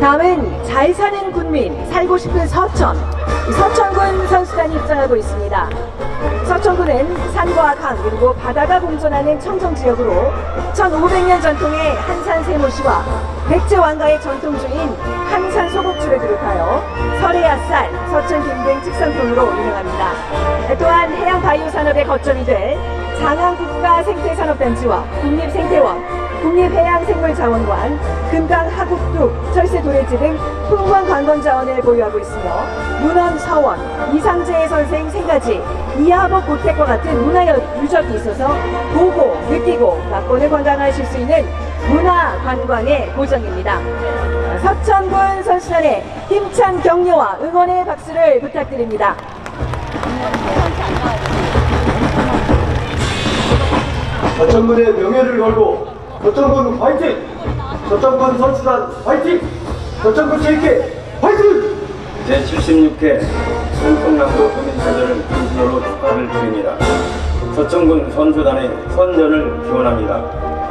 다음은 잘 사는 군민, 살고 싶은 서천. 이 서천군 선수단이 입장하고 있습니다. 서천군은 산과 강 그리고 바다가 공존하는 청정 지역으로 1500년 전통의 한산 세모시와 백제 왕가의 전통주인 한산 소곡주를 비롯하여 설해야쌀, 서천 김등 특산품으로 유명합니다. 또한 해양 바이오 산업의 거점이 될 장항 국가 생태산업단지와 국립생태원, 국립해양생물자원관, 금강 하국둑, 철새 도래지 등 풍부한 관광 자원을 보유하고 있으며 문헌 서원, 이상재 선생 세 가지, 이하복 고택과 같은 문화 유적이 있어서 보고, 느끼고, 맛보는 관광하실 수 있는 문화 관광의 고장입니다. 서천군 선수단의 힘찬 격려와 응원의 박수를 부탁드립니다. 서천군의 명예를 걸고 서천군 화이팅! 서천군 선수단 화이팅! 서천군 체육회 화이팅! 제76회 충청남도 도민사전을 진심으로 축하를 드립니다. 서천군 선수단의 선전을 기원합니다.